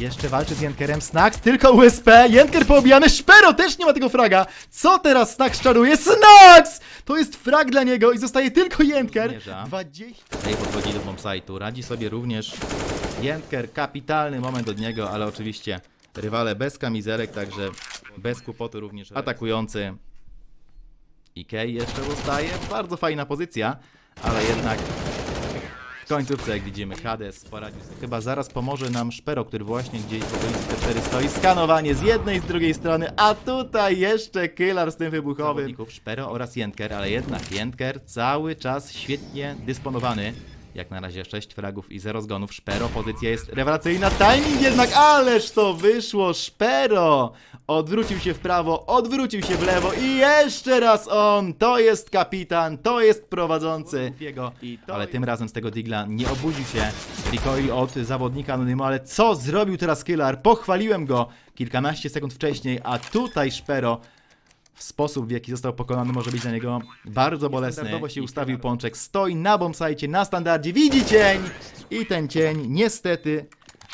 Jeszcze walczy z Jenkerem. Snacks, tylko USP. Jenker poobijany. Szpero też nie ma tego fraga. Co teraz Snacks czaruje? Snacks! To jest frag dla niego i zostaje tylko Jenker. Zmierza. 20. Tutaj podchodzi do bombsite'u. Radzi sobie również Jentker. Kapitalny moment od niego, ale oczywiście rywale bez kamizelek, także bez kłopotu również atakujący. Ikei jeszcze zostaje. Bardzo fajna pozycja, ale jednak końcówce, jak widzimy, Hades poradził sobie. Chyba zaraz pomoże nam Szpero, który właśnie gdzieś w okolicy T4 stoi. Skanowanie z jednej, z drugiej strony, a tutaj jeszcze Kylar z tym wybuchowym. Szpero oraz Jentker, ale jednak Jentker cały czas świetnie dysponowany. Jak na razie 6 fragów i 0 zgonów. Szpero, pozycja jest rewelacyjna. Timing jednak, ależ to wyszło. Szpero odwrócił się w prawo, odwrócił się w lewo i jeszcze raz on. To jest kapitan, to jest prowadzący. Jego. Ale tym razem z tego digla nie obudził się recoil od zawodnika Anonymu, ale co zrobił teraz Killar? Pochwaliłem go kilkanaście sekund wcześniej, a tutaj Szpero sposób, w jaki został pokonany, może być dla niego bardzo bolesny. Standardowo się ustawił Pączek, stoi na bombsite, na standardzie, widzi cień i ten cień niestety,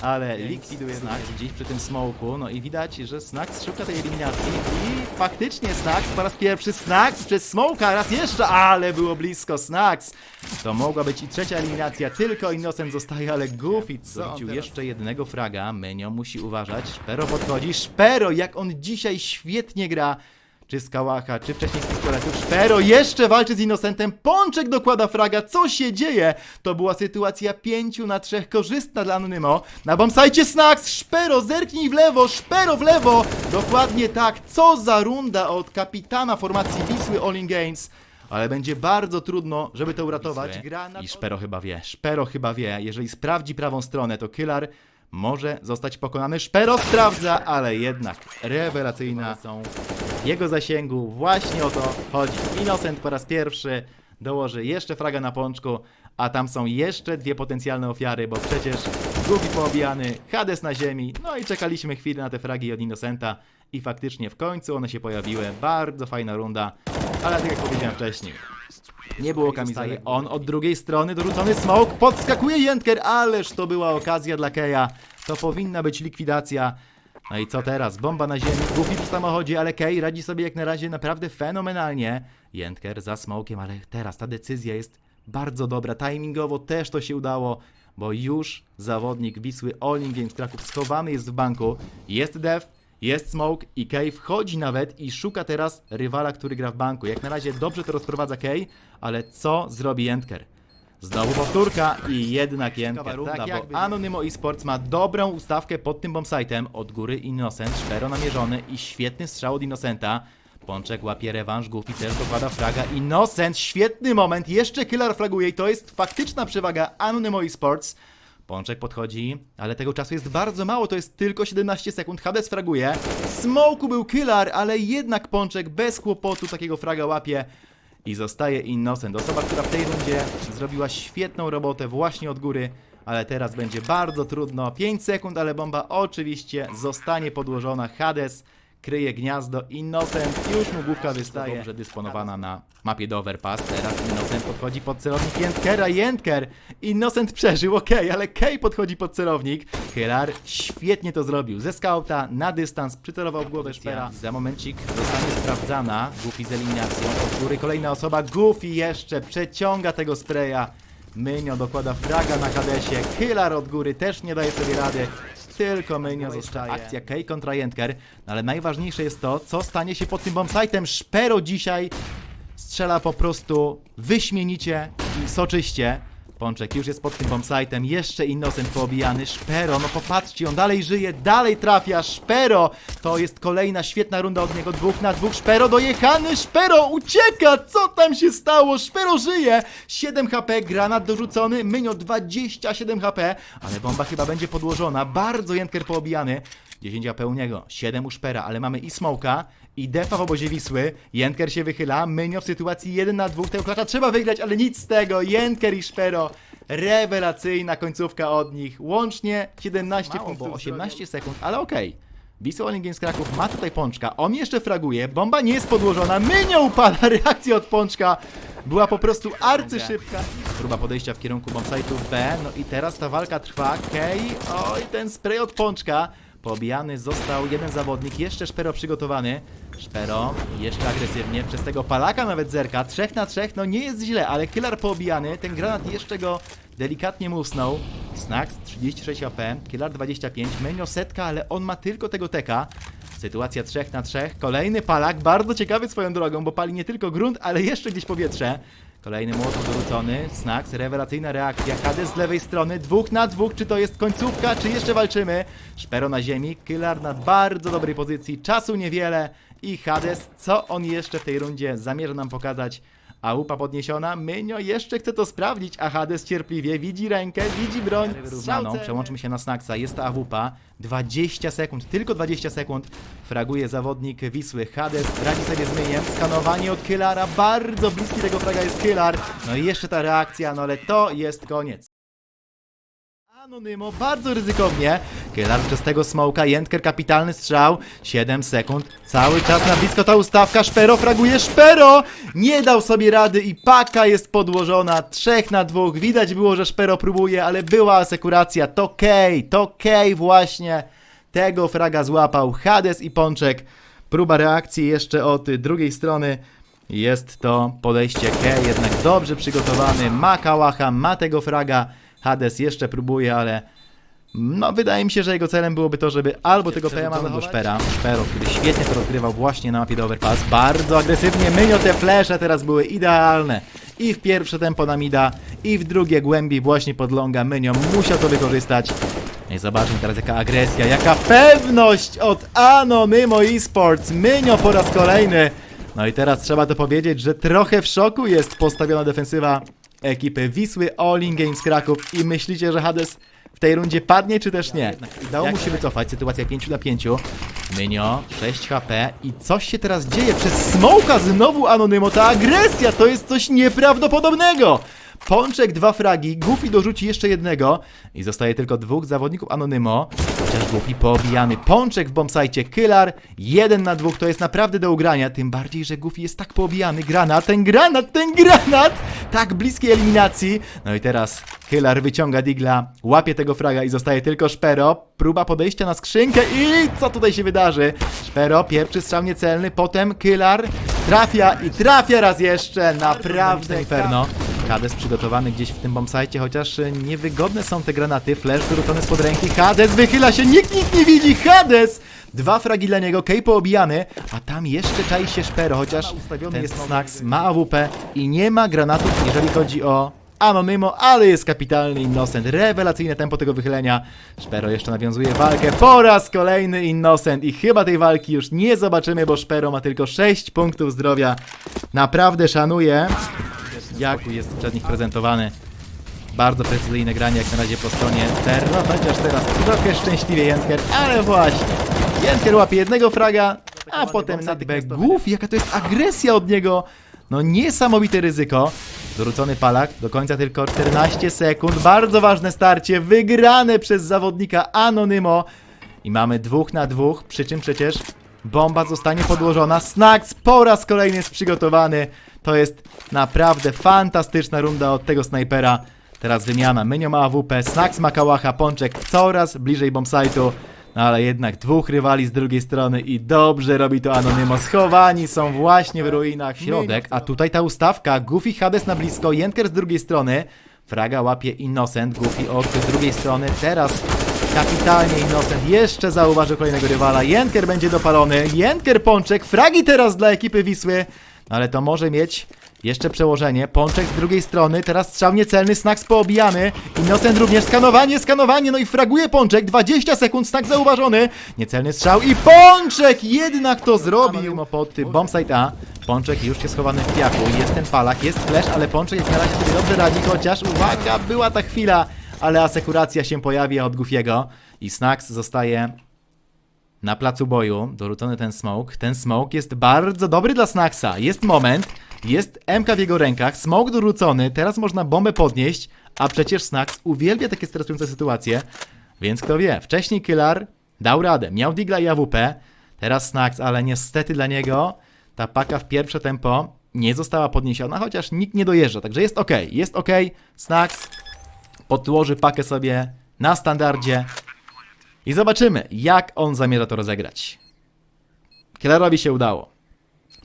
ale likwiduje Snax gdzieś przy tym smoku, no i widać, że Snax szuka tej eliminacji i faktycznie Snax po raz pierwszy Snax przez smoka, raz jeszcze, ale było blisko Snax. To mogła być i trzecia eliminacja, tylko Innocent zostaje, ale Goofy co? Wrócił jeszcze jednego fraga, Menio musi uważać, Szpero podchodzi, Szpero jak on dzisiaj świetnie gra, czy z czy wcześniej z pistoletu. Szpero jeszcze walczy z Innocentem. Pączek dokłada fraga. Co się dzieje? To była sytuacja 5 na 3 korzystna dla Anonymo. Na bombsajcie Snacks. Szpero, zerknij w lewo. Szpero w lewo. Dokładnie tak. Co za runda od kapitana formacji Wisły All In Games. Ale będzie bardzo trudno, żeby to uratować. I Szpero chyba wie. Szpero chyba wie. Jeżeli sprawdzi prawą stronę, to Killar może zostać pokonany. Szpero sprawdza, ale jednak rewelacyjna są jego zasięgu. Właśnie o to chodzi. Innocent po raz pierwszy dołoży jeszcze fraga na pączku, a tam są jeszcze dwie potencjalne ofiary, bo przecież Goofy poobijany, Hades na ziemi, no i czekaliśmy chwilę na te fragi od Innocenta i faktycznie w końcu one się pojawiły. Bardzo fajna runda, ale tak jak powiedziałem wcześniej, nie było kamizelek. On od drugiej strony dorzucony smoke. Podskakuje Jentker, ależ to była okazja dla Keja. To powinna być likwidacja. No i co teraz? Bomba na ziemi, Goofy przy samochodzie, ale Kej radzi sobie jak na razie naprawdę fenomenalnie. Jentker za smokiem, ale teraz ta decyzja jest bardzo dobra. Timingowo też to się udało, bo już zawodnik Wisły In Games Kraków schowany jest w banku. Jest def, jest smoke i Kay wchodzi nawet i szuka teraz rywala, który gra w banku. Jak na razie dobrze to rozprowadza Kay, ale co zrobi Jentker? Znowu powtórka i jednak Jentker. Runda, tak bo Anonymo Esports ma dobrą ustawkę pod tym bombsite'em. Od góry Innocent, szpero namierzony i świetny strzał od Innocenta. Pączek łapie rewanż, Goofy też dokłada fraga. Innocent, świetny moment, jeszcze Killer fraguje i to jest faktyczna przewaga Anonymo Esports. Pączek podchodzi, ale tego czasu jest bardzo mało, to jest tylko 17 sekund. Hades fraguje. W Smoku był killer, ale jednak Pączek bez kłopotu takiego fraga łapie. I zostaje Innocent, osoba, która w tej rundzie zrobiła świetną robotę właśnie od góry, ale teraz będzie bardzo trudno. 5 sekund, ale bomba oczywiście zostanie podłożona. Hades kryje gniazdo, Innocent już mu główka wystaje. Dobrze dysponowana na mapie do Overpass. Teraz Innocent podchodzi pod celownik Jentkera. Jentker! Innocent przeżył, okej, ale Kay podchodzi pod celownik. Kerar świetnie to zrobił. Ze skauta na dystans przycelował w głowę Szpera. Za momencik zostanie sprawdzana. Goofy z eliminacją. Od góry kolejna osoba. Goofy jeszcze przeciąga tego spraya. Mynio dokłada fraga na Hadesie. Killar od góry też nie daje sobie rady. Tylko Mynio zostaje. Akcja Kay kontra Jentker. No ale najważniejsze jest to, co stanie się pod tym bombsite'em. Szpero dzisiaj strzela po prostu wyśmienicie i soczyście. Pączek już jest pod tym bombsite'em, jeszcze Innocent poobijany, Szpero, no popatrzcie, on dalej żyje, dalej trafia, Szpero! To jest kolejna świetna runda od niego, dwóch na dwóch, Szpero dojechany, Szpero ucieka, co tam się stało? Szpero żyje! 7 HP, granat dorzucony, Mynio 27 HP, ale bomba chyba będzie podłożona, bardzo Jentker poobijany, 10 AP u niego, 7 u Szpera, ale mamy i Smoka, i Defa w obozie Wisły. Jentker się wychyla, Mynio w sytuacji 1 na 2, tego klacza trzeba wygrać, ale nic z tego. Jentker i Szpero, rewelacyjna końcówka od nich. Łącznie 17 Mało, punktów, bo 18 sekund, ale okej. Wisła All Games Kraków ma tutaj Pączka, on jeszcze fraguje, bomba nie jest podłożona, Mynio upada, reakcja od Pączka była po prostu arcyszybka. próba podejścia w kierunku bombsite'u B. No i teraz ta walka trwa. Kej, oj, ten spray od pączka. Pobijany został jeden zawodnik, jeszcze Szpero przygotowany. Szpero jeszcze agresywnie, przez tego palaka nawet zerka. Trzech na trzech, no nie jest źle, ale Killer poobijany. Ten granat jeszcze go delikatnie musnął. Snax 36 AP, Killer 25, Menio setka, ale on ma tylko tego teka. Sytuacja 3 na 3. Kolejny palak, bardzo ciekawy swoją drogą, bo pali nie tylko grunt, ale jeszcze gdzieś powietrze. Kolejny młot dorzucony. Snax, rewelacyjna reakcja. Hades z lewej strony, dwóch na dwóch. Czy to jest końcówka, czy jeszcze walczymy? Szpero na ziemi, Killer na bardzo dobrej pozycji. Czasu niewiele. I Hades, co on jeszcze w tej rundzie zamierza nam pokazać? A upa podniesiona, Mynio jeszcze chce to sprawdzić, a Hades cierpliwie widzi rękę, widzi broń. Wyrównaną, przełączmy się na Snaxa, jest to AWP, 20 sekund, tylko 20 sekund, fraguje zawodnik Wisły, Hades. Radzi sobie z myjem, skanowanie od Killara, bardzo bliski tego fraga jest Killar, no i jeszcze ta reakcja, no ale to jest koniec. Anonymo, bardzo ryzykownie. Killar przez tego smoka, Jentker kapitalny strzał, 7 sekund, cały czas na blisko ta ustawka, Szpero fraguje, Szpero! Nie dał sobie rady i paka jest podłożona, 3 na 2, widać było, że Szpero próbuje, ale była asekuracja, to Kej, to Kej właśnie tego fraga złapał, Hades i Pączek. Próba reakcji jeszcze od drugiej strony. Jest to podejście K, jednak dobrze przygotowany. Ma kałacha, ma tego fraga. Hades jeszcze próbuje, ale no wydaje mi się, że jego celem byłoby to, żeby albo tego PMA do Szpera. Szpero, który świetnie to rozgrywał właśnie na mapie do Overpass. Bardzo agresywnie mynią te flesze, teraz były idealne. I w pierwsze tempo na mida, i w drugie głębi właśnie pod longa Mynio musiał to wykorzystać. No I zobaczmy teraz jaka agresja, jaka pewność od Anonymo Esports. Mynio po raz kolejny. No i teraz trzeba to powiedzieć, że trochę w szoku jest postawiona defensywa ekipy Wisły All In Games Kraków i myślicie, że Hades tej rundzie padnie, czy też nie? Udało mu się wycofać, sytuacja 5 na 5. Mynio, 6 HP i coś się teraz dzieje. Przez smoka znowu Anonymo, ta agresja to jest coś nieprawdopodobnego! Pączek dwa fragi, Goofy dorzuci jeszcze jednego i zostaje tylko dwóch zawodników Anonymo. Chociaż Goofy poobijany, Pączek w bombsite, Killer, jeden na dwóch, to jest naprawdę do ugrania, tym bardziej, że Goofy jest tak poobijany, granat, ten granat, ten granat, tak bliskiej eliminacji. No i teraz Killer wyciąga Digla, łapie tego fraga i zostaje tylko Szpero, próba podejścia na skrzynkę i co tutaj się wydarzy? Szpero, pierwszy strzał niecelny, potem Killer trafia i trafia raz jeszcze, naprawdę inferno. Hades przygotowany gdzieś w tym bombsite, chociaż e, niewygodne są te granaty. Flash wyrzucony spod ręki. Hades wychyla się, nikt nikt nie widzi. Hades! Dwa fragi dla niego, Kej poobijany, a tam jeszcze czai się Szpero, chociaż ten jest Snax, ma AWP i nie ma granatów, jeżeli chodzi o Anonymo, ale jest kapitalny Innocent. Rewelacyjne tempo tego wychylenia. Szpero jeszcze nawiązuje walkę. Po raz kolejny Innocent i chyba tej walki już nie zobaczymy, bo Szpero ma tylko 6 punktów zdrowia. Naprawdę szanuję jak jest przez nich prezentowany. Bardzo precyzyjne granie jak na razie po stronie Terra, chociaż teraz trochę szczęśliwie Jentker, ale właśnie. Jentker łapie jednego fraga, a potem natychmiast głów, jaka to jest agresja od niego. No niesamowite ryzyko. Dorzucony palak, do końca tylko 14 sekund. Bardzo ważne starcie, wygrane przez zawodnika Anonymo. I mamy dwóch na dwóch, przy czym przecież bomba zostanie podłożona. Snax po raz kolejny jest przygotowany. To jest naprawdę fantastyczna runda od tego snajpera. Teraz wymiana. Mynio ma AWP, Snax ma kałacha, Pączek coraz bliżej bombsite'u. No ale jednak dwóch rywali z drugiej strony i dobrze robi to Anonymo. Schowani są właśnie w ruinach. Środek, a tutaj ta ustawka. Goofy Hades na blisko, Jentker z drugiej strony. Fraga łapie Innocent, Goofy od drugiej strony. Teraz kapitalnie Innocent jeszcze zauważył kolejnego rywala. Jentker będzie dopalony. Jentker Pączek, fragi teraz dla ekipy Wisły. No ale to może mieć jeszcze przełożenie. Pączek z drugiej strony, teraz strzał niecelny, Snax poobijany. Innocent również, skanowanie, skanowanie, no i fraguje Pączek, 20 sekund, Snax zauważony. Niecelny strzał i Pączek jednak to zrobił. Pod tym bombsite A. Pączek już jest schowany w piachu, jest ten palak, jest flash, ale Pączek jak na razie sobie dobrze radzi, chociaż uwaga, była ta chwila, ale asekuracja się pojawia od Goofiego i Snax zostaje na placu boju, dorzucony ten smoke. Ten smoke jest bardzo dobry dla Snaxa. Jest moment, jest MK w jego rękach, smoke dorzucony, teraz można bombę podnieść, a przecież Snax uwielbia takie stresujące sytuacje, więc kto wie, wcześniej Killer dał radę, miał Digla i AWP, teraz Snax, ale niestety dla niego ta paka w pierwsze tempo nie została podniesiona, chociaż nikt nie dojeżdża, także jest ok, jest ok. Snacks podłoży pakę sobie na standardzie i zobaczymy, jak on zamierza to rozegrać. Killerowi się udało.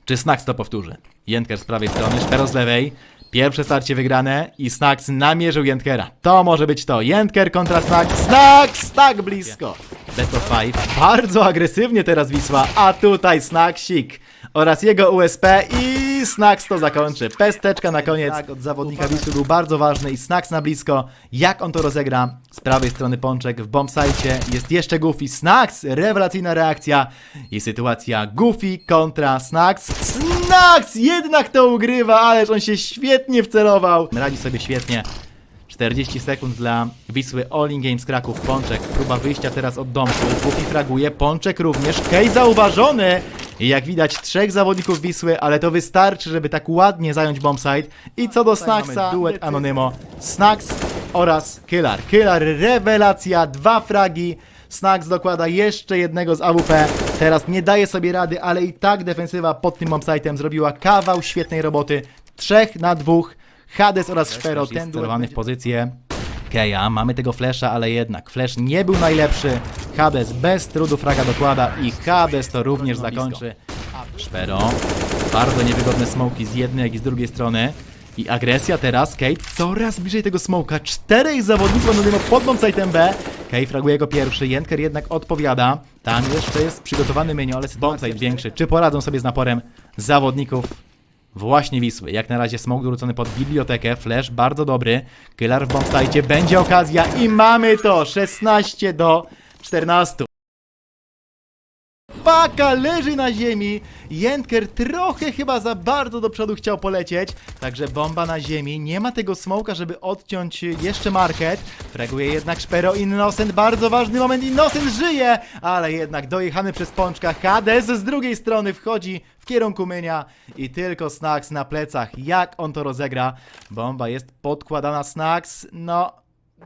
Czy Snacks to powtórzy? Jentker z prawej strony, Szpero z lewej. Pierwsze starcie wygrane i Snacks namierzył Jentkera. To może być to. Jentker kontra Snacks. Snacks! Tak blisko. Best of five. Bardzo agresywnie teraz Wisła, a tutaj Snacksik oraz jego USP i Snacks to zakończy. Pesteczka na koniec tak, od zawodnika Wisły był bardzo ważny i Snacks na blisko. Jak on to rozegra? Z prawej strony Pączek w bombsite jest jeszcze Goofy. Snacks! Rewelacyjna reakcja i sytuacja Goofy kontra Snacks. Snacks jednak to ugrywa, ależ on się świetnie wcelował. Radzi sobie świetnie. 40 sekund dla Wisły All In Games Kraków. Pączek, próba wyjścia teraz od domku. Goofy fraguje, Pączek również. Kej zauważony! I jak widać trzech zawodników Wisły, ale to wystarczy, żeby tak ładnie zająć bombsite. I co do Snacksa, duet Anonymo. Snacks oraz Killar. Killar, rewelacja, dwa fragi. Snacks dokłada jeszcze jednego z AWP. Teraz nie daje sobie rady, ale i tak defensywa pod tym bombsite'em zrobiła kawał świetnej roboty. Trzech na dwóch. Hades oraz Szpero, ten celowany w pozycję Keja. Mamy tego Flasha, ale jednak Flash nie był najlepszy. Hades bez trudu fraga dokłada i Hades to również zakończy. Szpero. Bardzo niewygodne smoki z jednej, jak i z drugiej strony. I agresja teraz, Kate coraz bliżej tego smoka. Czterech zawodników anonimo pod bombsite'em B. Kate fraguje go pierwszy, Jenker jednak odpowiada. Tam jeszcze jest przygotowany menu, ale bombsite większy. Czy poradzą sobie z naporem zawodników Właśnie Wisły. Jak na razie smok zwrócony pod bibliotekę. Flash bardzo dobry. Killer w bombsite. Będzie okazja i mamy to. 16 do 14. Paka leży na ziemi. Jentker trochę chyba za bardzo do przodu chciał polecieć. Także bomba na ziemi. Nie ma tego smoka, żeby odciąć jeszcze market. Fraguje jednak Szpero Innocent. Bardzo ważny moment. Innocent żyje, ale jednak dojechany przez pączka. Hades z drugiej strony wchodzi w kierunku mynia i tylko Snacks na plecach. Jak on to rozegra? Bomba jest podkładana Snacks. No,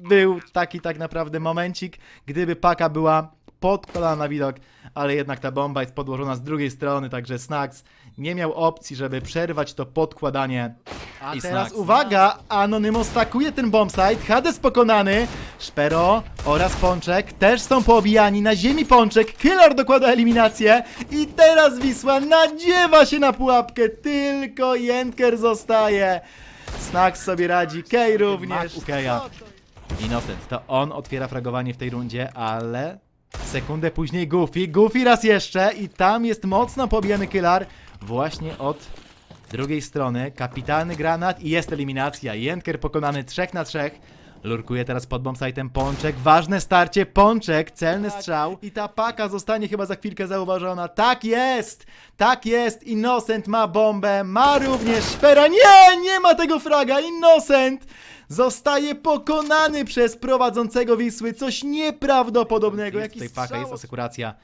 był taki tak naprawdę momencik, gdyby paka była podkładana na widok, ale jednak ta bomba jest podłożona z drugiej strony, także Snacks nie miał opcji, żeby przerwać to podkładanie. A I teraz Snacks- uwaga, Anonymous stakuje ten bombsite, Hades pokonany, Szpero oraz Pączek też są poobijani, na ziemi Pączek, Killer dokłada eliminację i teraz Wisła nadziewa się na pułapkę, tylko Jentker zostaje. Snacks sobie radzi, Kej również. U Keja. Innocent, to on otwiera fragowanie w tej rundzie, ale sekundę później Goofy, Goofy raz jeszcze i tam jest mocno pobijany Killar właśnie od drugiej strony. Kapitalny granat i jest eliminacja. Jentker pokonany 3 na 3. Lurkuje teraz pod bombsite'em Pączek. Ważne starcie, Pączek, celny strzał. I ta paka zostanie chyba za chwilkę zauważona. Tak jest! Tak jest! Innocent ma bombę, ma również szpera. Nie! Nie ma tego fraga! Innocent! Zostaje pokonany przez prowadzącego Wisły. Coś nieprawdopodobnego. Jest Jakiś tutaj paka, jest asekuracja.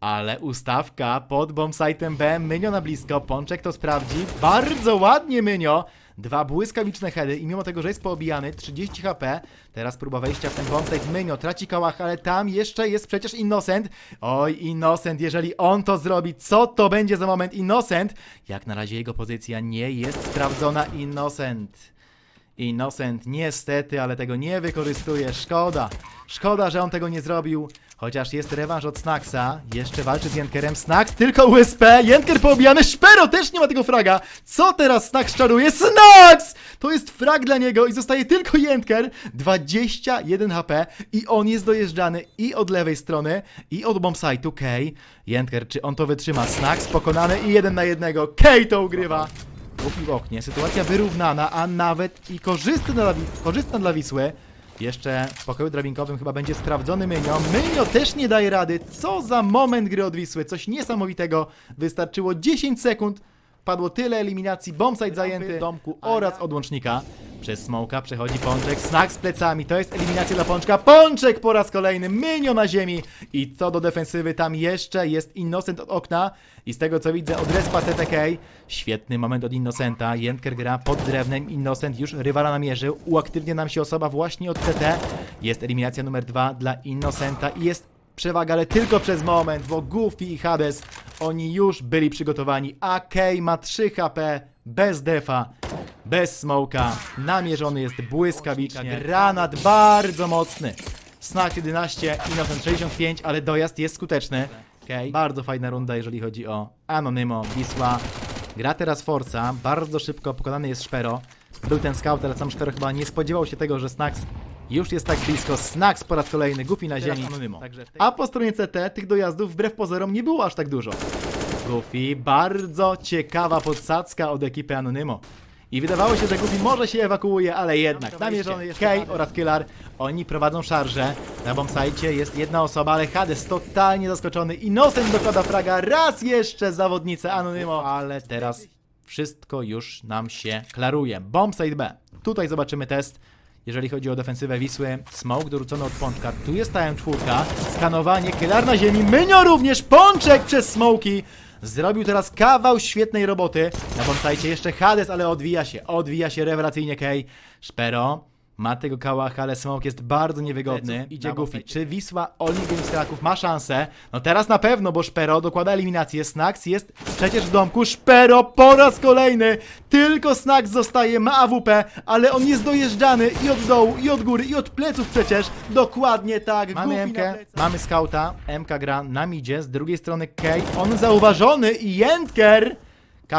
Ale ustawka pod bombsite'em B, Mynio na blisko, Pączek to sprawdzi, bardzo ładnie Mynio, dwa błyskawiczne heady i mimo tego, że jest poobijany, 30 HP, teraz próba wejścia w ten bombsite, Mynio traci kałach, ale tam jeszcze jest przecież Innocent, oj Innocent, jeżeli on to zrobi, co to będzie za moment Innocent? Jak na razie jego pozycja nie jest sprawdzona, Innocent. Innocent niestety, ale tego nie wykorzystuje. Szkoda. Szkoda, że on tego nie zrobił. Chociaż jest rewanż od Snacksa. Jeszcze walczy z Jenkerem. Snacks tylko USP. Jenker poobijany. Szpero też nie ma tego fraga. Co teraz Snacks czaruje? Snacks! To jest frag dla niego i zostaje tylko Jenker. 21 HP i on jest dojeżdżany i od lewej strony i od bombsite'u. Kej. Jenker, czy on to wytrzyma? Snacks pokonany i jeden na jednego. Kej to ugrywa. Głupi w oknie, sytuacja wyrównana, a nawet i korzystna dla, korzystna dla Wisły. Jeszcze w pokoju drabinkowym chyba będzie sprawdzony Mynio. Mynio też nie daje rady. Co za moment gry od Wisły. Coś niesamowitego. Wystarczyło 10 sekund. Padło tyle eliminacji. Bombsite zajęty domku oraz odłącznika. Przez Smoka przechodzi Pączek. Snak z plecami. To jest eliminacja dla Pączka. Pączek po raz kolejny. Mynio na ziemi. I co do defensywy, tam jeszcze jest Innocent od okna. I z tego co widzę od respa TTK. Świetny moment od Innocenta. Jentker gra pod drewnem. Innocent już rywala namierzył. Uaktywnia nam się osoba właśnie od CT. Jest eliminacja numer dwa dla Innocenta i jest przewaga, ale tylko przez moment, bo Goofy i Hades, oni już byli przygotowani. AK ma 3 HP, bez defa, bez smoka, namierzony jest błyskawicznie, granat bardzo mocny. Snack 11, Innocent 65, ale dojazd jest skuteczny. Okay. Bardzo fajna runda, jeżeli chodzi o Anonymo, Wisła. Gra teraz Forza, bardzo szybko pokonany jest Szpero. Był ten scout, ale sam Szpero chyba nie spodziewał się tego, że Snax już jest tak blisko. Snax po raz kolejny, Goofy na ziemi. Anonymo. A po stronie CT tych dojazdów wbrew pozorom nie było aż tak dużo. Goofy, bardzo ciekawa podsadzka od ekipy Anonymo. I wydawało się, że Goofy może się ewakuuje, ale jednak namierzony jest Kay oraz Killar. Oni prowadzą szarżę. Na bombsite jest jedna osoba, ale Hades totalnie zaskoczony. Innocent dokłada fraga. Raz jeszcze zawodnicy Anonymo, ale teraz wszystko już nam się klaruje. Bombsite B. Tutaj zobaczymy test. Jeżeli chodzi o defensywę Wisły, smoke dorzucony od Pączka, tu jest ta czwórka, skanowanie, Kylar na ziemi, Mynio również, Pączek przez smoki, zrobił teraz kawał świetnej roboty, na bombsite jeszcze Hades, ale odwija się, odwija się rewelacyjnie Kej, Szpero, ma tego kałach, ale smoke jest bardzo niewygodny, idzie Goofy, czy Wisła Olympic Kraków ma szansę? No teraz na pewno, bo Szpero dokłada eliminację, Snax jest przecież w domku, Szpero po raz kolejny, tylko Snax zostaje, ma AWP, ale on jest dojeżdżany i od dołu, i od góry, i od pleców przecież, dokładnie tak, Mamy Goofy MK, plecach. mamy skauta, MK gra na midzie, z drugiej strony Okej, on zauważony i Jentker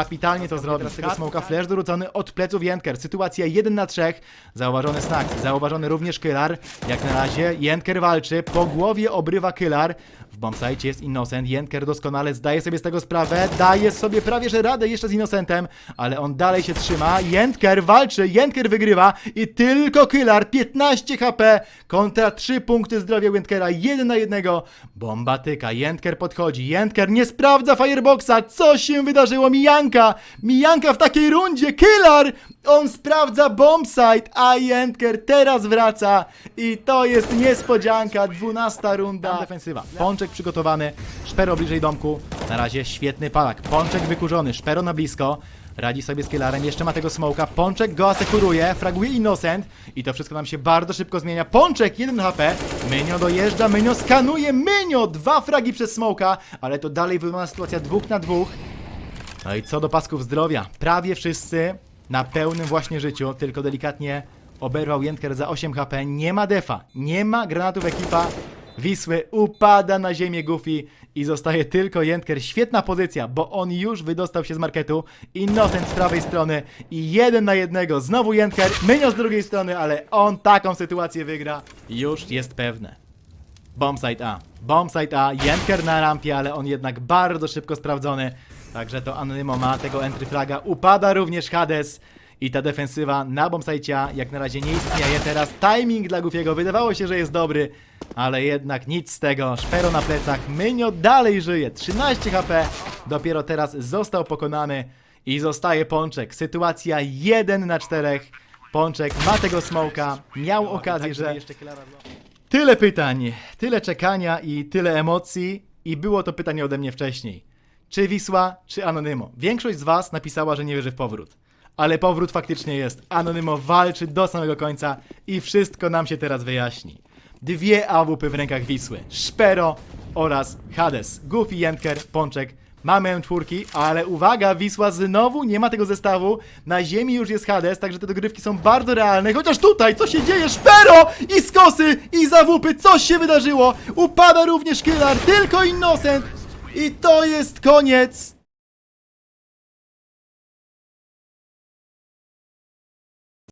kapitalnie to zrobił. Teraz tego smoka flash dorzucony od pleców Jentker. Sytuacja 1 na 3. Zauważony Snack, zauważony również Kylar. Jak na razie Jentker walczy, po głowie obrywa Kylar. W bombsite jest Innocent, Jentker doskonale zdaje sobie z tego sprawę, daje sobie prawie że radę jeszcze z Innocentem, ale on dalej się trzyma. Jentker walczy, Jentker wygrywa i tylko Kylar 15 HP kontra 3 punkty zdrowia Jentkera, 1 na 1. Bomba tyka, Jentker podchodzi, Jentker nie sprawdza Fireboxa, co się wydarzyło? Mijanka, Mijanka w takiej rundzie, Kylar! On sprawdza bombsite, a Jentker teraz wraca i to jest niespodzianka, 12 runda. Defensywa, Pączek przygotowany, Szpero bliżej domku, na razie świetny palak, Pączek wykurzony, Szpero na blisko, Radzi sobie z killarem, jeszcze ma tego smoka. Pączek go asekuruje, fraguje Innocent i to wszystko nam się bardzo szybko zmienia. Pączek 1 HP, Mynio dojeżdża, Mynio skanuje, Mynio dwa fragi przez smoka, ale to dalej wygląda sytuacja dwóch na dwóch. No i co do pasków zdrowia, prawie wszyscy na pełnym właśnie życiu, tylko delikatnie oberwał Jentker za 8 HP, nie ma defa, nie ma granatów ekipa. Wisły upada na ziemię Goofy i zostaje tylko Jentker. Świetna pozycja, bo on już wydostał się z marketu. Innocent z prawej strony i jeden na jednego. Znowu Jentker, Mynio z drugiej strony, ale on taką sytuację wygra. Już jest pewne. Bombsite A. Bombsite A, Jentker na rampie, ale on jednak bardzo szybko sprawdzony. Także to Anonymo ma tego entry flaga. Upada również Hades. I ta defensywa na bombsite jak na razie nie istnieje. Teraz timing dla Goofiego wydawało się, że jest dobry, ale jednak nic z tego. Szpero na plecach, Mynio dalej żyje. 13 HP, dopiero teraz został pokonany i zostaje Pączek. Sytuacja 1 na 4. Pączek ma tego smoka, miał okazję, że... Tyle pytań, tyle czekania i tyle emocji i było to pytanie ode mnie wcześniej. Czy Wisła, czy Anonymo? Większość z was napisała, że nie wierzy w powrót. Ale powrót faktycznie jest. Anonymo walczy do samego końca i wszystko nam się teraz wyjaśni. Dwie AWP w rękach Wisły. Szpero oraz Hades. Goofy, Jentker, Pączek. Mamy M4, ale uwaga, Wisła znowu nie ma tego zestawu. Na ziemi już jest Hades, także te dogrywki są bardzo realne. Chociaż tutaj, co się dzieje? Szpero! I z kosy, i za wupy, coś się wydarzyło. Upada również Killar, tylko Innocent. I to jest koniec